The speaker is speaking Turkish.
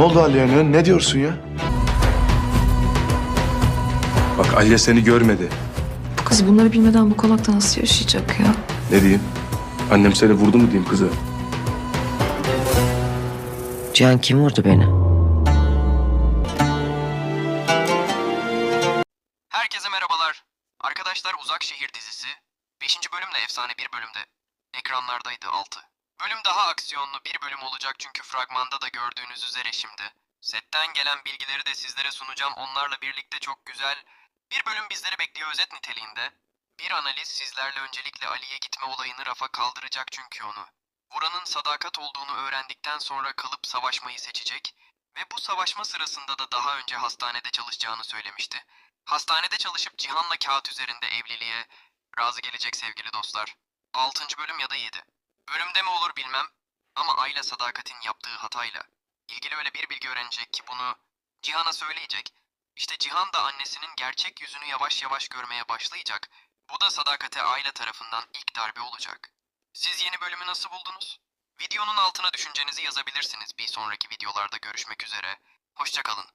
Ne oldu Aliye? Ne, ne diyorsun ya? Bak Aliye seni görmedi. Bu kız bunları bilmeden bu konakta nasıl yaşayacak ya? Ne diyeyim? Annem seni vurdu mu diyeyim kızı? Cihan kim vurdu beni? Herkese merhabalar. Arkadaşlar Uzak Şehir dizisi 5. bölümle efsane bir bölümde ekranlardaydı 6. Bölüm daha aksiyonlu bir bölüm olacak çünkü fragmanda da gördüğünüz üzere şimdi. Setten gelen bilgileri de sizlere sunacağım. Onlarla birlikte çok güzel bir bölüm bizleri bekliyor özet niteliğinde. Bir analiz sizlerle öncelikle Ali'ye gitme olayını rafa kaldıracak çünkü onu. Vuran'ın sadakat olduğunu öğrendikten sonra kalıp savaşmayı seçecek ve bu savaşma sırasında da daha önce hastanede çalışacağını söylemişti. Hastanede çalışıp Cihan'la kağıt üzerinde evliliğe razı gelecek sevgili dostlar. 6. bölüm ya da 7. Bölümde mi olur bilmem ama Ayla Sadakat'in yaptığı hatayla ilgili öyle bir bilgi öğrenecek ki bunu Cihan'a söyleyecek. İşte Cihan da annesinin gerçek yüzünü yavaş yavaş görmeye başlayacak. Bu da Sadakat'e Ayla tarafından ilk darbe olacak. Siz yeni bölümü nasıl buldunuz? Videonun altına düşüncenizi yazabilirsiniz. Bir sonraki videolarda görüşmek üzere. Hoşçakalın.